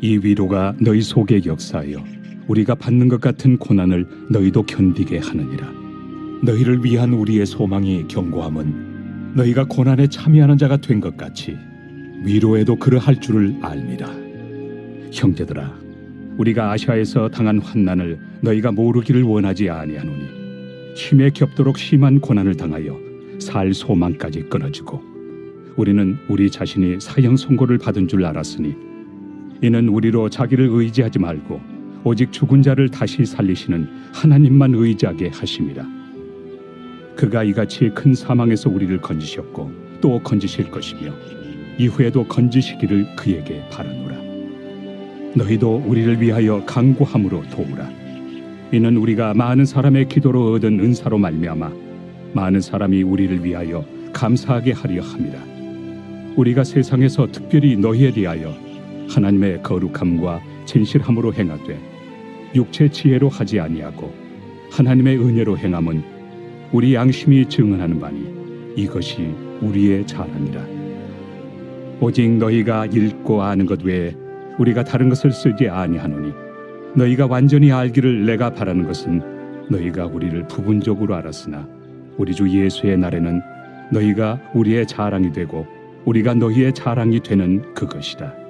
이 위로가 너희 속에 역사하여 우리가 받는 것 같은 고난을 너희도 견디게 하느니라. 너희를 위한 우리의 소망이 견고함은 너희가 고난에 참여하는 자가 된 것 같이 위로에도 그러할 줄을 알미라. 형제들아, 우리가 아시아에서 당한 환난을 너희가 모르기를 원하지 아니하노니 힘에 겹도록 심한 고난을 당하여 살 소망까지 끊어지고 우리는 우리 자신이 사형 선고를 받은 줄 알았으니 이는 우리로 자기를 의지하지 말고 오직 죽은 자를 다시 살리시는 하나님만 의지하게 하심이라. 그가 이같이 큰 사망에서 우리를 건지셨고 또 건지실 것이며 이후에도 건지시기를 그에게 바라노라. 너희도 우리를 위하여 강구함으로 도우라. 이는 우리가 많은 사람의 기도로 얻은 은사로 말미암아 많은 사람이 우리를 위하여 감사하게 하려 함이라. 우리가 세상에서 특별히 너희에 대하여 하나님의 거룩함과 진실함으로 행하되 육체 지혜로 하지 아니하고 하나님의 은혜로 행함은 우리 양심이 증언하는 바니 이것이 우리의 자랑이라 오직 너희가 읽고 아는 것 외에 우리가 다른 것을 쓰지 아니하노니 너희가 완전히 알기를 내가 바라는 것은 너희가 우리를 부분적으로 알았으나 우리 주 예수의 날에는 너희가 우리의 자랑이 되고 우리가 너희의 자랑이 되는 그것이다.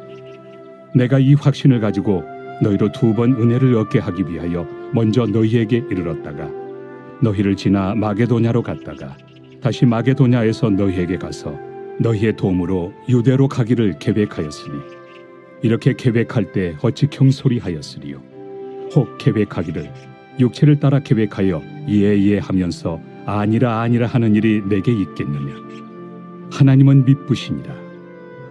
내가 이 확신을 가지고 너희로 두 번 은혜를 얻게 하기 위하여 먼저 너희에게 이르렀다가 너희를 지나 마게도냐로 갔다가 다시 마게도냐에서 너희에게 가서 너희의 도움으로 유대로 가기를 계획하였으니 이렇게 계획할 때 어찌 경솔이하였으리요. 혹 계획하기를 육체를 따라 계획하여 예예 하면서 아니라 아니라 하는 일이 내게 있겠느냐? 하나님은 미쁘시니라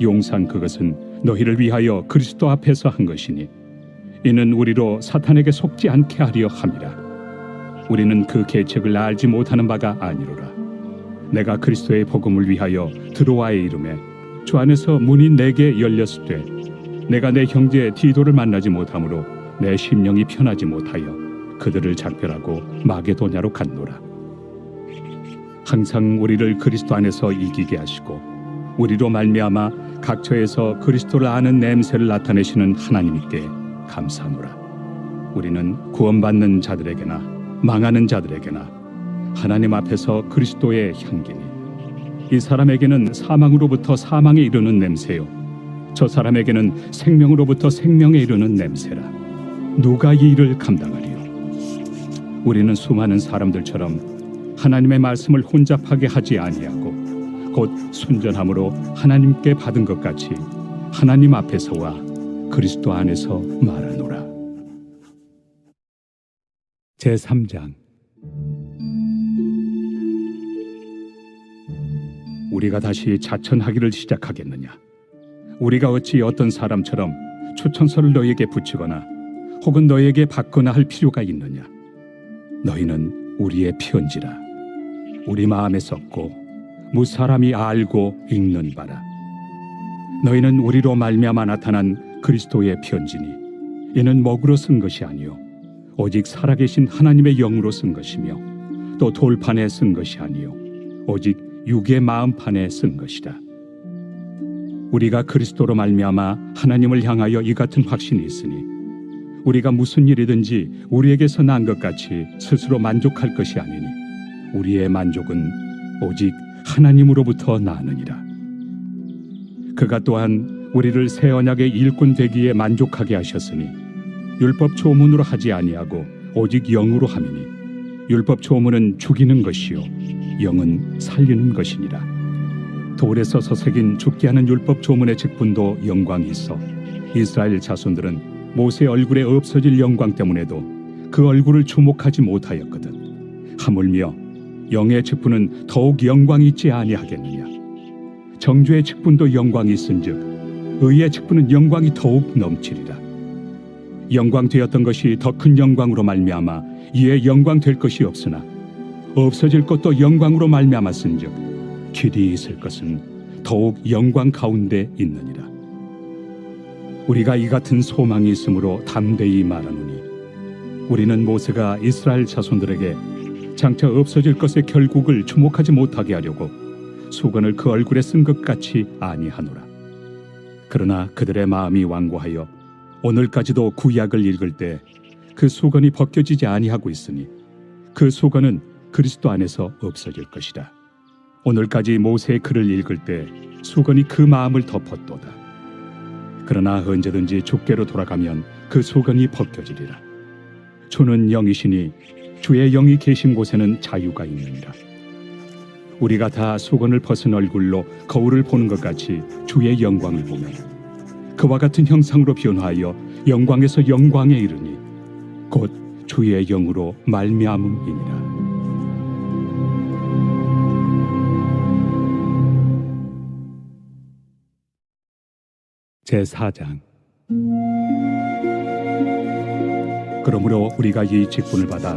용서한 그것은 너희를 위하여 그리스도 앞에서 한 것이니 이는 우리로 사탄에게 속지 않게 하려 함이라. 우리는 그 계책을 알지 못하는 바가 아니로라. 내가 그리스도의 복음을 위하여 드로아의 이름에 주 안에서 문이 내게 열렸을 때 내가 내 형제 디도를 만나지 못하므로 내 심령이 편하지 못하여 그들을 작별하고 마게도냐로 갔노라. 항상 우리를 그리스도 안에서 이기게 하시고 우리로 말미암아 각처에서 그리스도를 아는 냄새를 나타내시는 하나님께 감사하노라. 우리는 구원받는 자들에게나 망하는 자들에게나 하나님 앞에서 그리스도의 향기니 이 사람에게는 사망으로부터 사망에 이르는 냄새요. 저 사람에게는 생명으로부터 생명에 이르는 냄새라. 누가 이 일을 감당하리요? 우리는 수많은 사람들처럼 하나님의 말씀을 혼잡하게 하지 아니하고 곧 순전함으로 하나님께 받은 것 같이 하나님 앞에서와 그리스도 안에서 말하노라. 제3장. 우리가 다시 자천하기를 시작하겠느냐? 우리가 어찌 어떤 사람처럼 추천서를 너희에게 붙이거나 혹은 너희에게 받거나 할 필요가 있느냐? 너희는 우리의 편지라 우리 마음에 썼고 무사람이 알고 읽는 바라 너희는 우리로 말미암아 나타난 그리스도의 편지니 이는 먹으로 쓴 것이 아니요 오직 살아계신 하나님의 영으로 쓴 것이며 또 돌판에 쓴 것이 아니요 오직 육의 마음판에 쓴 것이다. 우리가 그리스도로 말미암아 하나님을 향하여 이 같은 확신이 있으니 우리가 무슨 일이든지 우리에게서 난 것 같이 스스로 만족할 것이 아니니 우리의 만족은 오직 하나님으로부터 나느니라. 그가 또한 우리를 새 언약의 일꾼 되기에 만족하게 하셨으니 율법 초문으로 하지 아니하고 오직 영으로 함이니 율법 초문은 죽이는 것이요 영은 살리는 것이니라 돌에 써서 새긴 죽게 하는 율법 조문의 직분도 영광이 있어 이스라엘 자손들은 모세 얼굴에 없어질 영광 때문에도 그 얼굴을 주목하지 못하였거든 하물며 영의 직분은 더욱 영광이 있지 아니하겠느냐 정죄의 직분도 영광이 있은즉 의의 직분은 영광이 더욱 넘치리라 영광 되었던 것이 더 큰 영광으로 말미암아 이에 영광 될 것이 없으나 없어질 것도 영광으로 말미암았은즉 길이 있을 것은 더욱 영광 가운데 있느니라. 우리가 이 같은 소망이 있으므로 담대히 말하노니 우리는 모세가 이스라엘 자손들에게 장차 없어질 것의 결국을 주목하지 못하게 하려고 수건을 그 얼굴에 쓴 것 같이 아니하노라. 그러나 그들의 마음이 완고하여 오늘까지도 구약을 읽을 때 그 수건이 벗겨지지 아니하고 있으니 그 수건은 그리스도 안에서 없어질 것이다. 오늘까지 모세의 글을 읽을 때 수건이 그 마음을 덮었도다. 그러나 언제든지 주께로 돌아가면 그 수건이 벗겨지리라. 주는 영이시니 주의 영이 계신 곳에는 자유가 있느니라. 우리가 다 수건을 벗은 얼굴로 거울을 보는 것 같이 주의 영광을 보며 그와 같은 형상으로 변화하여 영광에서 영광에 이르니 곧 주의 영으로 말미암음이니라. 제 4장 그러므로 우리가 이 직분을 받아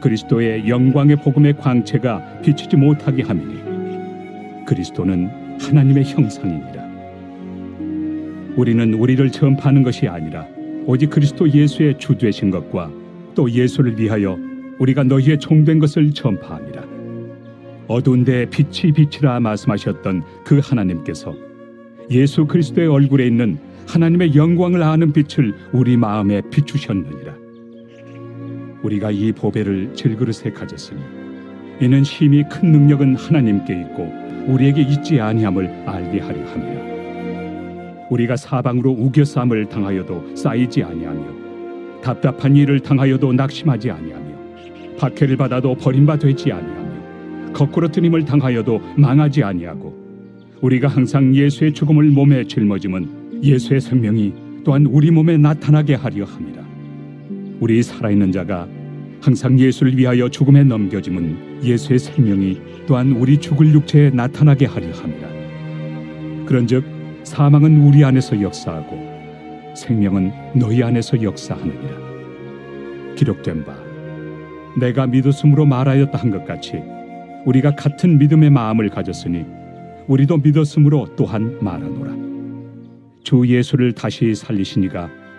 그리스도의 영광의 복음의 광채가 비치지 못하게 함이니 그리스도는 하나님의 형상이니라 우리는 우리를 전파하는 것이 아니라 오직 그리스도 예수의 주 되신 것과 또 예수를 위하여 우리가 너희의 종된 것을 전파함이라. 어두운 데 빛이 빛이라 말씀하셨던 그 하나님께서 예수 그리스도의 얼굴에 있는 하나님의 영광을 아는 빛을 우리 마음에 비추셨느니라. 우리가 이 보배를 질그릇에 가졌으니 이는 심히 큰 능력은 하나님께 있고 우리에게 있지 아니함을 알게 하려 함이라. 우리가 사방으로 우겨쌈을 당하여도 쌓이지 아니하며 답답한 일을 당하여도 낙심하지 아니하며 박해를 받아도 버림받지 아니하며 거꾸로 뜨림을 당하여도 망하지 아니하고 우리가 항상 예수의 죽음을 몸에 짊어짐은 예수의 생명이 또한 우리 몸에 나타나게 하려 함이라. 우리 살아있는 자가 항상 예수를 위하여 죽음에 넘겨짐은 예수의 생명이 또한 우리 죽을 육체에 나타나게 하려 함이라. 그런즉 사망은 우리 안에서 역사하고 생명은 너희 안에서 역사하느니라. 기록된 바 내가 믿었으므로 말하였다 한 것 같이 우리가 같은 믿음의 마음을 가졌으니 우리도 믿었으므로 또한 말하노라. 주 예수를 다시 살리시니가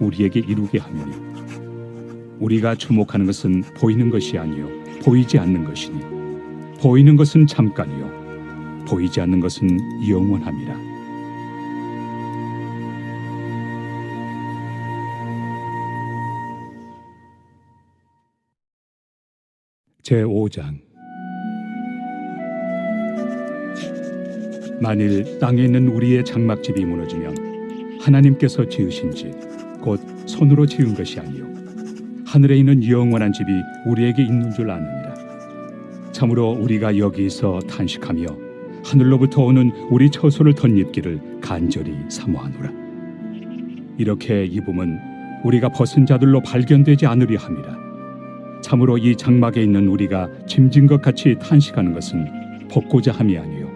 우리에게 이루게 하느니 우리가 주목하는 것은 보이는 것이 아니요 보이지 않는 것이니. 보이는 것은 잠깐이요 보이지 않는 것은 영원함이라. 제 5장. 만일 땅에 있는 우리의 장막집이 무너지면 하나님께서 지으신 집 곧 손으로 지은 것이 아니요. 하늘에 있는 영원한 집이 우리에게 있는 줄 아느니라. 참으로 우리가 여기서 탄식하며 하늘로부터 오는 우리 처소를 덧입기를 간절히 사모하노라. 이렇게 입음은 우리가 벗은 자들로 발견되지 않으려 함이라. 참으로 이 장막에 있는 우리가 짐진 것 같이 탄식하는 것은 벗고자 함이 아니요.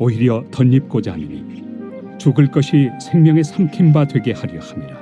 오히려 덧입고자 함이니 죽을 것이 생명의 삼킨 바 되게 하려 함이라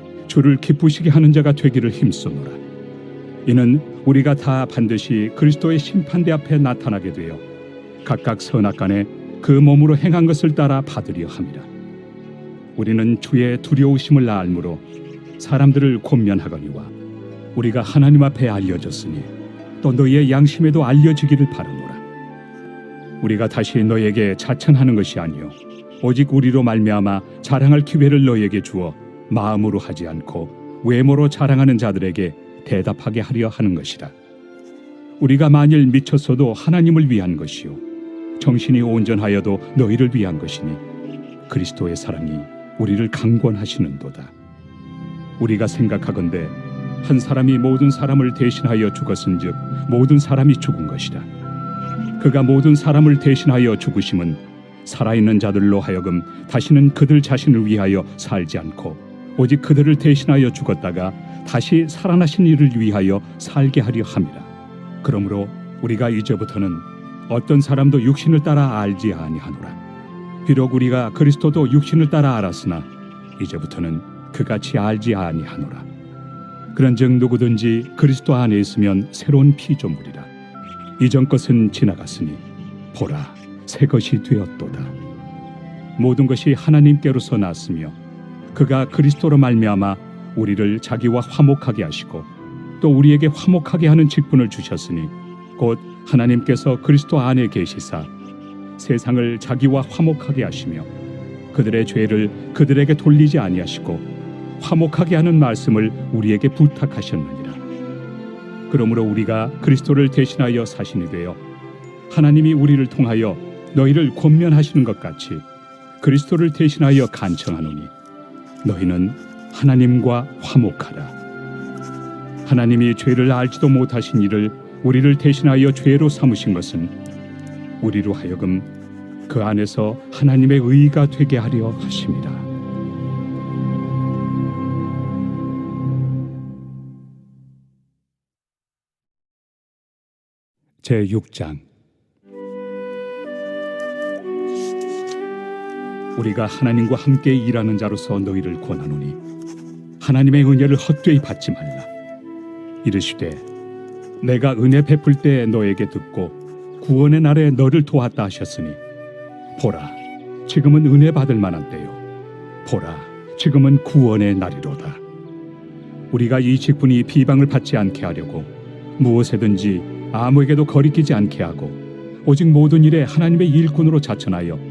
주를 기쁘시게 하는 자가 되기를 힘쓰노라. 이는 우리가 다 반드시 그리스도의 심판대 앞에 나타나게 되어 각각 선악간에 그 몸으로 행한 것을 따라 받으려 함이라. 우리는 주의 두려우심을 알므로 사람들을 권면하거니와 우리가 하나님 앞에 알려졌으니 또 너희의 양심에도 알려지기를 바라노라. 우리가 다시 너에게 자천하는 것이 아니요 오직 우리로 말미암아 자랑할 기회를 너에게 주어 마음으로 하지 않고 외모로 자랑하는 자들에게 대답하게 하려 하는 것이라. 우리가 만일 미쳤어도 하나님을 위한 것이요 정신이 온전하여도 너희를 위한 것이니 그리스도의 사랑이 우리를 강권하시는도다. 우리가 생각하건대 한 사람이 모든 사람을 대신하여 죽었은즉 모든 사람이 죽은 것이라. 그가 모든 사람을 대신하여 죽으심은 살아있는 자들로 하여금 다시는 그들 자신을 위하여 살지 않고 오직 그들을 대신하여 죽었다가 다시 살아나신 이를 위하여 살게 하려 함이라. 그러므로 우리가 이제부터는 어떤 사람도 육신을 따라 알지 아니하노라. 비록 우리가 그리스도도 육신을 따라 알았으나 이제부터는 그같이 알지 아니하노라. 그런즉 누구든지 그리스도 안에 있으면 새로운 피조물이라. 이전 것은 지나갔으니 보라 새 것이 되었도다. 모든 것이 하나님께로서 났으며 그가 그리스도로 말미암아 우리를 자기와 화목하게 하시고 또 우리에게 화목하게 하는 직분을 주셨으니 곧 하나님께서 그리스도 안에 계시사 세상을 자기와 화목하게 하시며 그들의 죄를 그들에게 돌리지 아니하시고 화목하게 하는 말씀을 우리에게 부탁하셨느니라. 그러므로 우리가 그리스도를 대신하여 사신이 되어 하나님이 우리를 통하여 너희를 권면하시는 것 같이 그리스도를 대신하여 간청하노니 너희는 하나님과 화목하라. 하나님이 죄를 알지도 못하신 이를 우리를 대신하여 죄로 삼으신 것은 우리로 하여금 그 안에서 하나님의 의가 되게 하려 하심이라. 제 6장 우리가 하나님과 함께 일하는 자로서 너희를 권하노니 하나님의 은혜를 헛되이 받지 말라. 이르시되 내가 은혜 베풀 때 너에게 듣고 구원의 날에 너를 도왔다 하셨으니 보라 지금은 은혜 받을 만한 때요. 보라 지금은 구원의 날이로다. 우리가 이 직분이 비방을 받지 않게 하려고 무엇에든지 아무에게도 거리끼지 않게 하고 오직 모든 일에 하나님의 일꾼으로 자천하여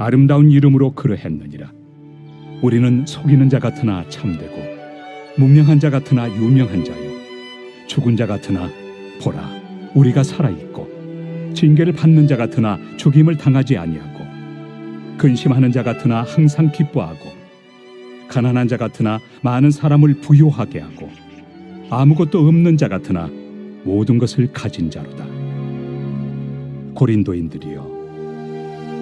아름다운 이름으로 그러했느니라. 우리는 속이는 자 같으나 참되고 무명한 자 같으나 유명한 자요. 죽은 자 같으나 보라 우리가 살아 있고 징계를 받는 자 같으나 죽임을 당하지 아니하고 근심하는 자 같으나 항상 기뻐하고 가난한 자 같으나 많은 사람을 부요하게 하고 아무것도 없는 자 같으나 모든 것을 가진 자로다. 고린도인들이여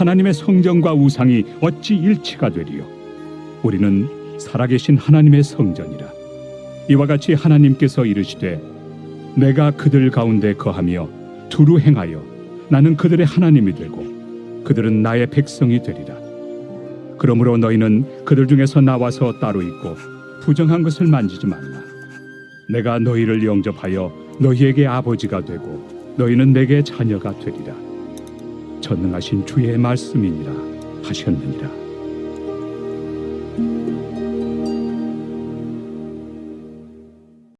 하나님의 성전과 우상이 어찌 일치가 되리요? 우리는 살아계신 하나님의 성전이라. 이와 같이 하나님께서 이르시되 내가 그들 가운데 거하며 두루 행하여 나는 그들의 하나님이 되고 그들은 나의 백성이 되리라. 그러므로 너희는 그들 중에서 나와서 따로 있고 부정한 것을 만지지 말라. 내가 너희를 영접하여 너희에게 아버지가 되고 너희는 내게 자녀가 되리라 전능하신 주의 말씀이니라 하셨느니라